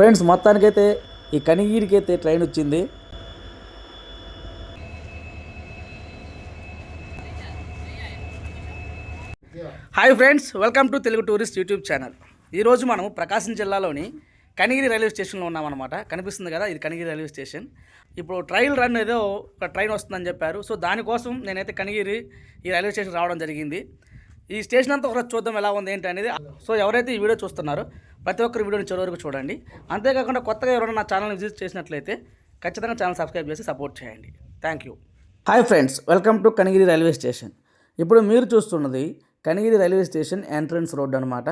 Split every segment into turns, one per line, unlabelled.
Friends మొత్తానికైతే ఈ కనిగిరికి అయితే ట్రైన్ వచ్చింది. Hi friends welcome to Telugu tourist YouTube channel. ఈరోజు మనం ప్రకాశం జిల్లాలోని కనిగిరి రైల్వే స్టేషన్లో ఉన్నామన్నమాట. కనిపిస్తుంది కదా ఇది కనిగిరి రైల్వే స్టేషన్. ఇప్పుడు ట్రైల్ రన్ ఏదో ఒక ట్రైన్ వస్తుందని చెప్పారు. సో దానికోసం నేనైతే కనిగిరి ఈ రైల్వే స్టేషన్ రావడం జరిగింది. ఈ స్టేషన్ అంతా ఒకరోజు చూద్దాం ఎలా ఉంది ఏంటి అనేది. సో ఎవరైతే ఈ వీడియో చూస్తున్నారో ప్రతి ఒక్కరు వీడియోని చివరి వరకు చూడండి. అంతేకాకుండా కొత్తగా ఎవరైనా నా ఛానల్ విజిట్ చేసినట్లయితే ఖచ్చితంగా ఛానల్ సబ్స్క్రైబ్ చేసి సపోర్ట్ చేయండి. Thank you. Hi friends welcome to Kanigiri railway station. ఇప్పుడు మీరు చూస్తున్నది Kanigiri railway station entrance road అనమాట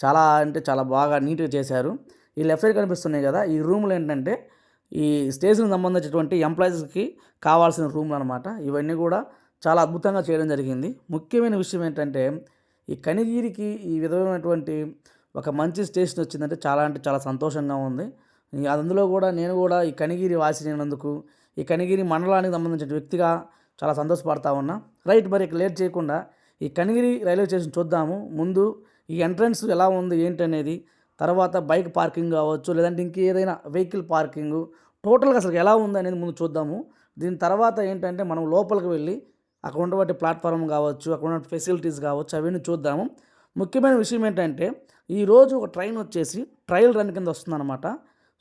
చాలా అంటే చాలా బాగా నీట్గా చేశారు. ఈ లెఫ్ట్ సైడ్ కనిపిస్తున్నాయి కదా ఈ రూములు ఏంటంటే ఈ స్టేషన్కి సంబంధించినటువంటి ఎంప్లాయీస్కి కావాల్సిన రూమ్లు అనమాట ఇవన్నీ కూడా చాలా అద్భుతంగా చేయడం జరిగింది. ముఖ్యమైన విషయం ఏంటంటే ఈ కనిగిరికి ఈ విధమైనటువంటి ఒక మంచి స్టేషన్ వచ్చిందంటే చాలా అంటే చాలా సంతోషంగా ఉంది. అందులో కూడా నేను కూడా ఈ కనిగిరి వాసినందుకు ఈ కనిగిరి మండలానికి సంబంధించిన వ్యక్తిగా చాలా సంతోషపడతా ఉన్నా. రైట్ మరి ఇక లేట్ చేయకుండా ఈ కనిగిరి రైల్వే స్టేషన్ చూద్దాము. ముందు ఈ ఎంట్రన్స్ ఎలా ఉంది ఏంటి అనేది తర్వాత బైక్ పార్కింగ్ కావచ్చు లేదంటే ఇంకేదైనా వెహికల్ పార్కింగ్ టోటల్గా అసలు ఎలా ఉంది అనేది ముందు చూద్దాము. దీని తర్వాత ఏంటంటే మనం లోపలికి వెళ్ళి అక్కడ ఉన్నటువంటి ప్లాట్ఫామ్ కావచ్చు అక్కడ ఉన్న ఫెసిలిటీస్ కావచ్చు అవన్నీ చూద్దాము. ముఖ్యమైన విషయం ఏంటంటే ఈరోజు ఒక ట్రైన్ వచ్చేసి ట్రయల్ రన్ కింద వస్తుందన్నమాట.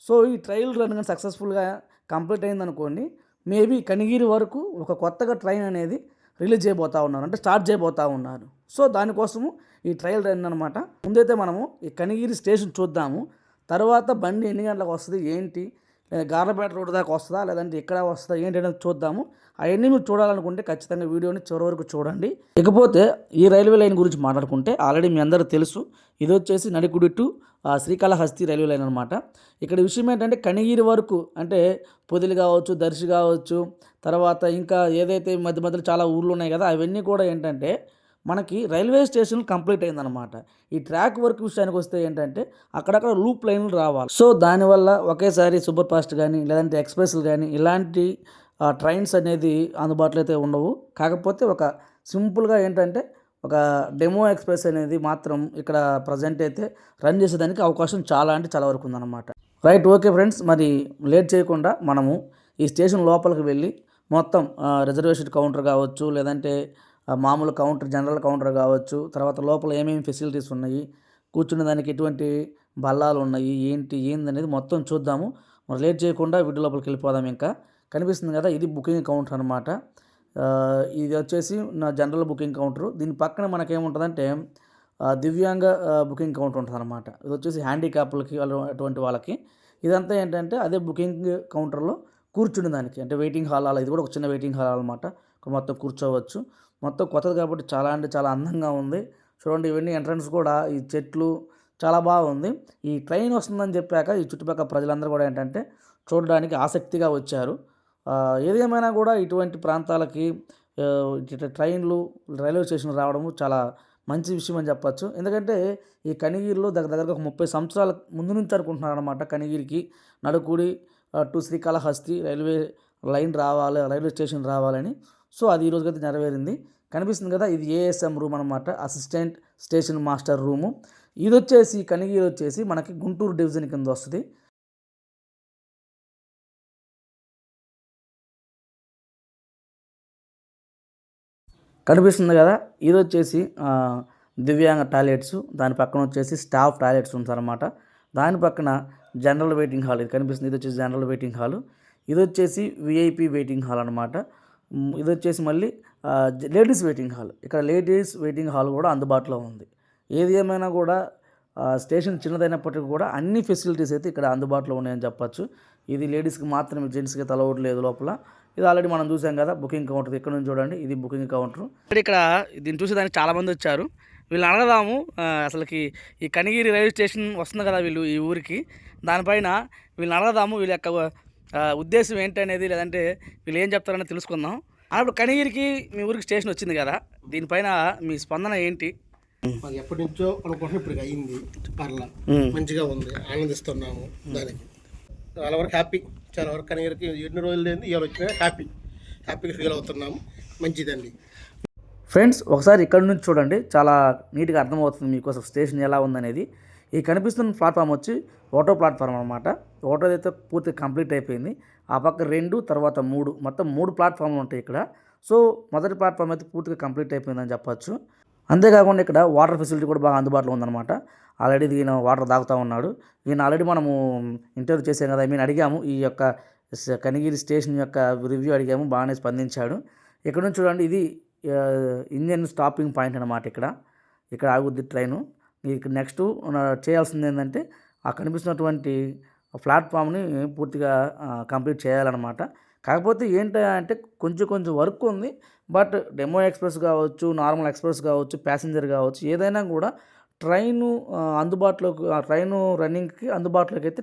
సో ఈ ట్రయల్ రన్ కింద సక్సెస్ఫుల్గా కంప్లీట్ అయిందనుకోండి మేబీ కనిగిరి వరకు ఒక కొత్తగా ట్రైన్ అనేది రిలీజ్ చేయబోతూ ఉన్నారు అంటే స్టార్ట్ చేయబోతా ఉన్నారు. సో దానికోసము ఈ ట్రయల్ రన్ అనమాట ముందైతే మనము ఈ కనిగిరి స్టేషన్ చూద్దాము. తర్వాత బండి ఎన్ని గంటలకు వస్తుంది ఏంటి లేదా గార్లపేట రోడ్డు దాకా వస్తుందా? లేదంటే ఎక్కడ వస్తుందా? ఏంటి అనేది చూద్దాము. అవన్నీ మీరు చూడాలనుకుంటే ఖచ్చితంగా వీడియోని చివరి వరకు చూడండి. ఇకపోతే ఈ రైల్వే లైన్ గురించి మాట్లాడుకుంటే ఆల్రెడీ మీ అందరూ తెలుసు. ఇది వచ్చేసి నడికుడి టు ఆ, శ్రీకాళహస్తి రైల్వే లైన్ అనమాట ఇక్కడ విషయం ఏంటంటే కనిగిరి వరకు అంటే పొదిలి కావచ్చు దర్శి కావచ్చు తర్వాత ఇంకా ఏదైతే మధ్య మధ్యలో చాలా ఊర్లు ఉన్నాయి కదా అవన్నీ కూడా ఏంటంటే మనకి రైల్వే స్టేషన్ కంప్లీట్ అయిందనమాట ఈ ట్రాక్ వర్క్ విషయానికి వస్తే ఏంటంటే అక్కడక్కడ లూప్ లైన్లు రావాలి. సో దానివల్ల ఒకేసారి సూపర్ ఫాస్ట్ కానీ లేదంటే ఎక్స్ప్రెస్లు కానీ ఇలాంటి ట్రైన్స్ అనేది అందుబాటులో అయితే ఉండవు. కాకపోతే ఒక సింపుల్గా ఏంటంటే ఒక డెమో ఎక్స్ప్రెస్ అనేది మాత్రం ఇక్కడ ప్రజెంట్ అయితే రన్ చేసేదానికి అవకాశం చాలా అంటే చాలా వరకు ఉందన్నమాట. Right okay friends. మరి లేట్ చేయకుండా మనము ఈ స్టేషన్ లోపలికి వెళ్ళి మొత్తం రిజర్వేషన్ కౌంటర్ కావచ్చు లేదంటే మామూలు కౌంటర్ జనరల్ కౌంటర్ కావచ్చు. తర్వాత లోపల ఏమేమి ఫెసిలిటీస్ ఉన్నాయి? కూర్చునే దానికి ఎటువంటి బల్లాలు ఉన్నాయి? ఏంటి? ఏంది అనేది మొత్తం చూద్దాము. మరి లేట్ చేయకుండా వీడియో లోపలికి వెళ్ళిపోదాం ఇంకా. కనిపిస్తుంది కదా ఇది బుకింగ్ కౌంటర్ అనమాట ఇది వచ్చేసి నా జనరల్ బుకింగ్ కౌంటర్. దీని పక్కన మనకేముంటుందంటే దివ్యాంగ బుకింగ్ కౌంటర్ ఉంటుంది అనమాట ఇది వచ్చేసి హ్యాండిక్యాప్లకి వాళ్ళు అటువంటి వాళ్ళకి. ఇదంతా ఏంటంటే అదే బుకింగ్ కౌంటర్లో కూర్చునే దానికి. అంటే వెయిటింగ్ హాల్ అలా ఇది కూడా ఒక చిన్న వెయిటింగ్ హాల్ అనమాట మొత్తం కూర్చోవచ్చు. మొత్తం కొత్తది కాబట్టి చాలా అంటే చాలా అందంగా ఉంది. చూడండి ఇవన్నీ ఎంట్రన్స్ కూడా ఈ చెట్లు చాలా బాగుంది. ఈ ట్రైన్ వస్తుందని చెప్పాక ఈ చుట్టుపక్కల ప్రజలందరూ కూడా ఏంటంటే చూడడానికి ఆసక్తిగా వచ్చారు. ఏదేమైనా ఏది ఏమైనా కూడా ఇటువంటి ప్రాంతాలకి ట్రైన్లు రైల్వే స్టేషన్ రావడము చాలా మంచి విషయం అని చెప్పచ్చు. ఎందుకంటే ఈ కనిగిరిలో దగ్గర దగ్గర ఒక ముప్పై సంవత్సరాల ముందు నుంచి అనుకుంటున్నారు అనమాట కనిగిరికి. Nadikudi to Srikalahasti railway line రావాలి రైల్వే స్టేషన్ రావాలని. సో అది ఈరోజు రోజుకైతే నెరవేరింది. కనిపిస్తుంది కదా ఇది ఏఎస్ఎం రూమ్ అనమాట అసిస్టెంట్ స్టేషన్ మాస్టర్ రూము ఇది వచ్చేసి కనిగిరి వచ్చేసి మనకి గుంటూరు డివిజన్ కింద వస్తుంది. కనిపిస్తుంది కదా ఇది వచ్చేసి దివ్యాంగ టాయిలెట్స్. దాని పక్కన వచ్చేసి స్టాఫ్ టాయిలెట్స్ ఉంటారన్నమాట దాని పక్కన జనరల్ వెయిటింగ్ హాల్ ఇది కనిపిస్తుంది. ఇది వచ్చేసి జనరల్ వెయిటింగ్ హాల్. ఇది వచ్చేసి విఐపి వెయిటింగ్ హాల్ అనమాట ఇది వచ్చేసి మళ్ళీ లేడీస్ వెయిటింగ్ హాల్. ఇక్కడ లేడీస్ వెయిటింగ్ హాల్ కూడా అందుబాటులో ఉంది. ఏది ఏమైనా కూడా స్టేషన్ చిన్నదైనప్పటికీ కూడా అన్ని ఫెసిలిటీస్ అయితే ఇక్కడ అందుబాటులో ఉన్నాయని చెప్పచ్చు. ఇది లేడీస్కి మాత్రమే జెంట్స్కి అయితే లేదు లోపల. ఇది ఆల్రెడీ మనం చూసాం కదా బుకింగ్ కౌంటర్ ఇక్కడ నుంచి చూడండి. ఇది బుకింగ్ కౌంటర్. ఇక్కడ దీన్ని చూసేదానికి చాలామంది వచ్చారు. వీళ్ళు అడగదాము అసలుకి ఈ కనిగిరి రైల్వే స్టేషన్ వస్తుంది కదా వీళ్ళు ఈ ఊరికి. దానిపైన వీళ్ళని అడగదాము వీళ్ళ యొక్క ఉద్దేశం ఏంటనేది లేదంటే వీళ్ళు ఏం చెప్తారని తెలుసుకుందాం. అప్పుడు కనిగిరికి మీ ఊరికి స్టేషన్ వచ్చింది కదా దీనిపైన మీ స్పందన ఏంటి?
మాకు ఎప్పటి నుంచో అనుకుంటున్నాం ఇప్పుడు అయింది. పర్లా. మంచిగా ఉంది. ఆనందిస్తున్నాము దానికి. చాలా వరకు హ్యాపీ. చాలా వరకు కనీరికి ఎన్ని రోజులు లేని ఇవాళ వచ్చినా హ్యాపీ. హ్యాపీగా ఫీల్ అవుతున్నాము. మంచిదండి.
ఫ్రెండ్స్ ఒకసారి ఇక్కడ నుంచి చూడండి. చాలా నీట్గా అర్థమవుతుంది మీకు అసలు స్టేషన్ ఎలా ఉందనేది. ఈ కనిపిస్తున్న ప్లాట్ఫామ్ వచ్చి ఓటో ప్లాట్ఫామ్ అనమాట ఓటో అయితే పూర్తి కంప్లీట్ అయిపోయింది. ఆ పక్క రెండు తర్వాత మూడు మొత్తం మూడు ప్లాట్ఫామ్లు ఉంటాయి ఇక్కడ. సో మొదటి ప్లాట్ఫామ్ అయితే పూర్తిగా కంప్లీట్ అయిపోయిందని చెప్పొచ్చు. అంతేకాకుండా ఇక్కడ వాటర్ ఫెసిలిటీ కూడా బాగా అందుబాటులో ఉందన్నమాట. ఆల్రెడీ ఈయన వాటర్ తాగుతూ ఉన్నాడు. ఈయన ఆల్రెడీ మనము ఇంటర్వ్యూ చేసాం కదా మేము అడిగాము. ఈ యొక్క కనిగిరి స్టేషన్ యొక్క రివ్యూ అడిగాము బాగానే స్పందించాడు. ఇక్కడ నుంచి చూడండి ఇది ఇంజన్ స్టాపింగ్ పాయింట్ అనమాట ఇక్కడ. ఇక్కడ ఆగుద్ది ట్రైను. మీకు నెక్స్ట్ చేయాల్సింది ఏంటంటే ఆ కనిపిస్తున్నటువంటి ప్లాట్ఫామ్ని పూర్తిగా కంప్లీట్ చేయాలన్నమాట. కాకపోతే ఏంటి అంటే కొంచెం కొంచెం వర్క్ ఉంది. బట్ డెమో ఎక్స్ప్రెస్ కావచ్చు నార్మల్ ఎక్స్ప్రెస్ కావచ్చు ప్యాసింజర్ కావచ్చు ఏదైనా కూడా ట్రైను అందుబాటులోకి ఆ ట్రైను రన్నింగ్కి అందుబాటులోకి అయితే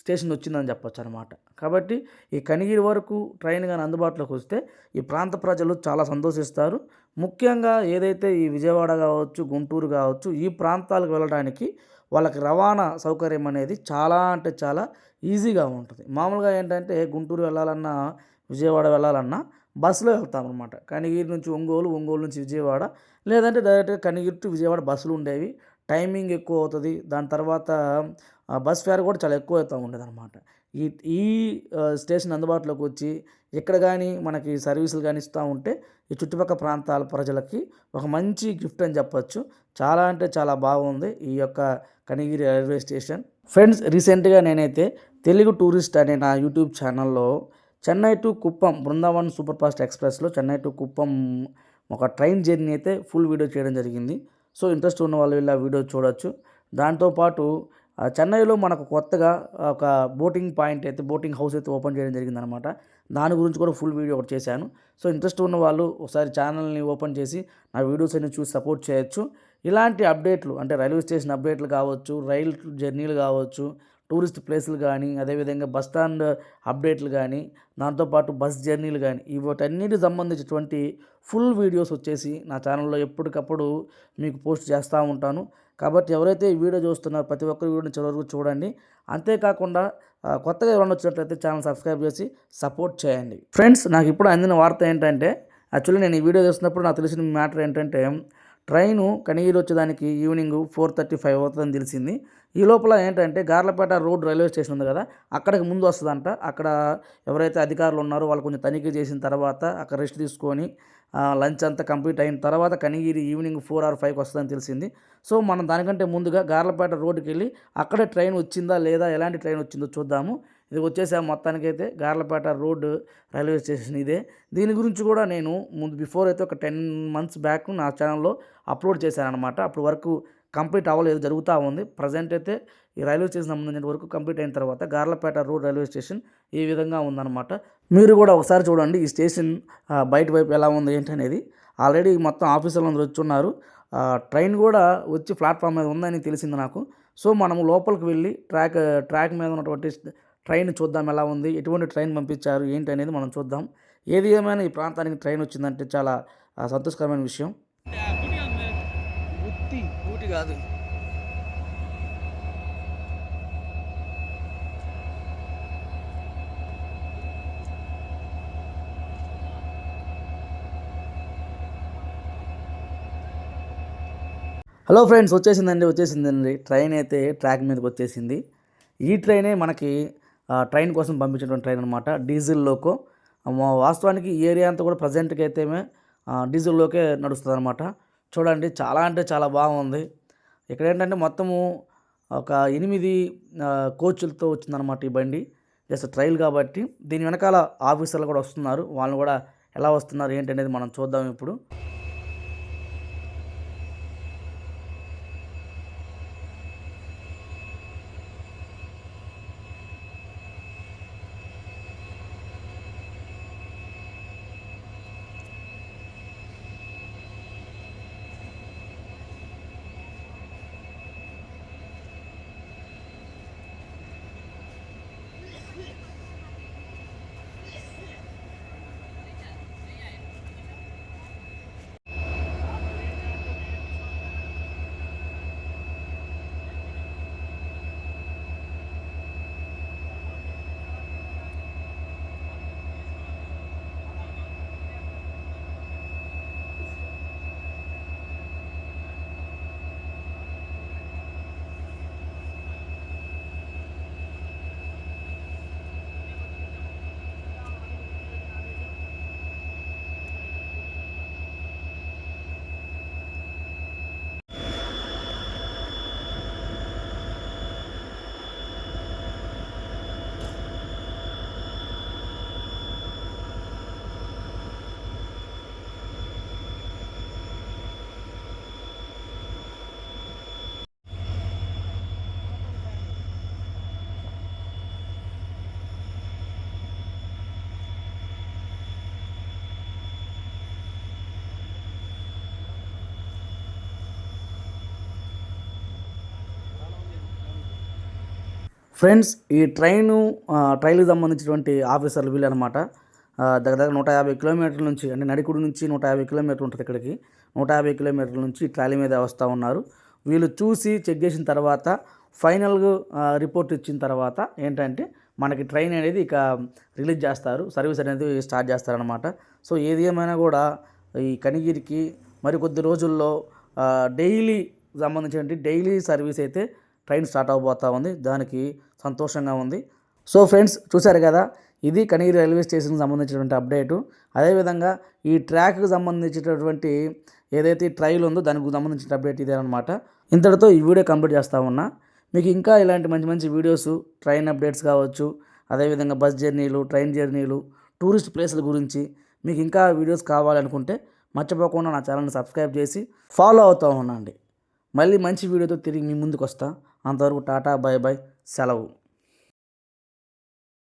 స్టేషన్ వచ్చిందని చెప్పొచ్చు అనమాట కాబట్టి ఈ కనిగిరి వరకు ట్రైన్ కానీ అందుబాటులోకి వస్తే ఈ ప్రాంత ప్రజలు చాలా సంతోషిస్తారు. ముఖ్యంగా ఏదైతే ఈ విజయవాడ కావచ్చు గుంటూరు కావచ్చు ఈ ప్రాంతాలకు వెళ్ళడానికి వాళ్ళకి రవాణా సౌకర్యం అనేది చాలా అంటే చాలా ఈజీగా ఉంటుంది. మామూలుగా ఏంటంటే గుంటూరు వెళ్ళాలన్నా విజయవాడ వెళ్ళాలన్నా బస్సులో వెళ్తాం అనమాట కనిగిరి నుంచి ఒంగోలు ఒంగోలు నుంచి విజయవాడ లేదంటే డైరెక్ట్గా కనిగిరి టు విజయవాడ బస్సులు ఉండేవి. టైమింగ్ ఎక్కువ అవుతుంది. దాని తర్వాత బస్ ఫేర్ కూడా చాలా ఎక్కువ అవుతూ ఉండేది అనమాట ఈ ఈ స్టేషన్ అందుబాటులోకి వచ్చి ఇక్కడ కానీ మనకి సర్వీసులు కానీ ఇస్తూ ఉంటే ఈ చుట్టుపక్కల ప్రాంతాల ప్రజలకి ఒక మంచి గిఫ్ట్ అని చెప్పొచ్చు. చాలా అంటే చాలా బాగుంది ఈ యొక్క కనిగిరి రైల్వే స్టేషన్. ఫ్రెండ్స్ రీసెంట్గా నేనైతే తెలుగు టూరిస్ట్ అనే నా యూట్యూబ్ ఛానల్లో Chennai to Kuppam Brindavan super fast ఎక్స్ప్రెస్లో చెన్నై టు కుప్పం ఒక ట్రైన్ జర్నీ అయితే ఫుల్ వీడియో చేయడం జరిగింది. సో ఇంట్రెస్ట్ ఉన్న వాళ్ళు ఇలా వీడియో చూడొచ్చు. దాంతోపాటు చెన్నైలో మనకు కొత్తగా ఒక బోటింగ్ పాయింట్ అయితే బోటింగ్ హౌస్ అయితే ఓపెన్ చేయడం జరిగిందనమాట దాని గురించి కూడా ఫుల్ వీడియో ఒకటి చేశాను. సో ఇంట్రెస్ట్ ఉన్న వాళ్ళు ఒకసారి ఛానల్ని ఓపెన్ చేసి నా వీడియోస్ అన్ని చూసి సపోర్ట్ చేయొచ్చు. ఇలాంటి అప్డేట్లు అంటే రైల్వే స్టేషన్ అప్డేట్లు కావచ్చు రైల్ జర్నీలు కావచ్చు టూరిస్ట్ ప్లేసులు కానీ అదేవిధంగా బస్ స్టాండ్ అప్డేట్లు కానీ దాంతోపాటు బస్ జర్నీలు కానీ వీటన్నిటికి సంబంధించినటువంటి ఫుల్ వీడియోస్ వచ్చేసి నా ఛానల్లో ఎప్పటికప్పుడు మీకు పోస్ట్ చేస్తూ ఉంటాను. కాబట్టి ఎవరైతే ఈ వీడియో చూస్తున్నారో ప్రతి ఒక్కరు వీడియోని చివరి వరకు చూడండి. అంతేకాకుండా కొత్తగా ఎవరైనా వచ్చినట్లయితే ఛానల్ సబ్స్క్రైబ్ చేసి సపోర్ట్ చేయండి. ఫ్రెండ్స్ నాకు ఇప్పుడు అందిన వార్త ఏంటంటే యాక్చువల్లీ నేను ఈ వీడియో చూస్తున్నప్పుడు నాకు తెలిసిన మ్యాటర్ ఏంటంటే ట్రైను కనిగిరి వచ్చేదానికి ఈవినింగ్ ఫోర్ థర్టీ ఫైవ్ అవుతుందని తెలిసింది. ఈ లోపల ఏంటంటే గార్లపేట రోడ్ రైల్వే స్టేషన్ ఉంది కదా అక్కడికి ముందు వస్తుందంట. అక్కడ ఎవరైతే అధికారులు ఉన్నారో వాళ్ళు కొంచెం తనిఖీ చేసిన తర్వాత అక్కడ రెస్ట్ తీసుకొని లంచ్ అంతా కంప్లీట్ అయిన తర్వాత కనిగిరి ఈవినింగ్ ఫోర్ ఆర్ ఫైవ్కి వస్తుందని తెలిసింది. సో మనం దానికంటే ముందుగా గార్లపేట రోడ్డుకి వెళ్ళి అక్కడే ట్రైన్ వచ్చిందా లేదా ఎలాంటి ట్రైన్ వచ్చిందో చూద్దాము. ఇది వచ్చేసా మొత్తానికైతే గార్లపేట రోడ్ రైల్వే స్టేషన్ ఇదే. దీని గురించి కూడా నేను ముందు బిఫోర్ అయితే ఒక టెన్ మంత్స్ బ్యాక్ నా ఛానల్లో అప్లోడ్ చేశాను అనమాట అప్పుడు వరకు కంప్లీట్ అవ్వలేదు జరుగుతూ ఉంది. ప్రజెంట్ అయితే ఈ రైల్వే స్టేషన్ సంబంధించిన వరకు కంప్లీట్ అయిన తర్వాత గార్లపేట రోడ్ రైల్వే స్టేషన్ ఈ విధంగా ఉందన్నమాట. మీరు కూడా ఒకసారి చూడండి ఈ స్టేషన్ బయట వైపు ఎలా ఉంది ఏంటి అనేది ఆల్రెడీ మొత్తం ఆఫీసర్లు అందరూ వచ్చి ఉన్నారు. ట్రైన్ కూడా వచ్చి ప్లాట్ఫామ్ మీద ఉందని తెలిసింది నాకు. సో మనము లోపలికి వెళ్ళి ట్రాక్ ట్రాక్ మీద ఉన్నటువంటి ట్రైన్ చూద్దాం ఎలా ఉంది ఎటువంటి ట్రైన్ పంపించారు ఏంటి అనేది మనం చూద్దాం. ఏది ఏమైనా ఈ ప్రాంతానికి ట్రైన్ వచ్చిందంటే చాలా సంతోషకరమైన విషయం. ఊటి కాదు. హలో ఫ్రెండ్స్ వచ్చేసిందండి వచ్చేసిందండి. ట్రైన్ అయితే ట్రాక్ మీదకి వచ్చేసింది. ఈ ట్రైనే మనకి ట్రైన్ కోసం పంపించినటువంటి ట్రైన్ అనమాట డీజిల్ లోకో. మా- వాస్తవానికి ఈ ఏరియా అంతా కూడా ప్రజెంట్కి అయితే డీజిల్లోకే నడుస్తుంది అనమాట చూడండి చాలా అంటే చాలా బాగుంది. ఇక్కడ ఏంటంటే మొత్తము ఒక ఎనిమిది కోచ్లతో వచ్చిందనమాట ఈ బండి. జస్ట్ ట్రైల్ కాబట్టి. దీని వెనకాల ఆఫీసర్లు కూడా వస్తున్నారు. వాళ్ళు కూడా ఎలా వస్తున్నారు ఏంటనేది మనం చూద్దాం ఇప్పుడు. ఫ్రెండ్స్ ఈ ట్రైను ట్రైన్కి సంబంధించినటువంటి ఆఫీసర్లు వీళ్ళు అనమాట దగ్గర దగ్గర నూట యాభై కిలోమీటర్ల నుంచి అంటే నడికుడి నుంచి నూట యాభై కిలోమీటర్లు ఉంటుంది ఇక్కడికి. నూట యాభై కిలోమీటర్ల నుంచి ట్రాలీ మీద వస్తూ ఉన్నారు. వీళ్ళు చూసి చెక్ చేసిన తర్వాత ఫైనల్గా రిపోర్ట్ ఇచ్చిన తర్వాత ఏంటంటే మనకి ట్రైన్ అనేది ఇక రిలీజ్ చేస్తారు. సర్వీస్ అనేది స్టార్ట్ చేస్తారనమాట. సో ఏది ఏమైనా కూడా ఈ కనిగిరికి మరి కొద్ది రోజుల్లో డైలీ సంబంధించిన డైలీ సర్వీస్ అయితే ట్రైన్ స్టార్ట్ అవబోతా ఉంది. దానికి సంతోషంగా ఉంది. సో ఫ్రెండ్స్ చూశారు కదా? ఇది కనిగిరి రైల్వే స్టేషన్కి సంబంధించినటువంటి అప్డేటు. అదేవిధంగా ఈ ట్రాక్కి సంబంధించినటువంటి ఏదైతే ట్రైల్ ఉందో దానికి సంబంధించిన అప్డేట్ ఇదే అనమాట ఇంతటితో ఈ వీడియో కంప్లీట్ చేస్తూ ఉన్నా. మీకు ఇంకా ఇలాంటి మంచి మంచి వీడియోస్ ట్రైన్ అప్డేట్స్ కావచ్చు అదేవిధంగా బస్ జర్నీలు ట్రైన్ జర్నీలు టూరిస్ట్ ప్లేసుల గురించి మీకు ఇంకా వీడియోస్ కావాలనుకుంటే మర్చిపోకుండా నా ఛానల్ని సబ్స్క్రైబ్ చేసి ఫాలో అవుతూ ఉండండి. మళ్ళీ మంచి వీడియోతో తిరిగి మీ ముందుకు వస్తాను అంతవరకు టాటా బై బై సెలవు.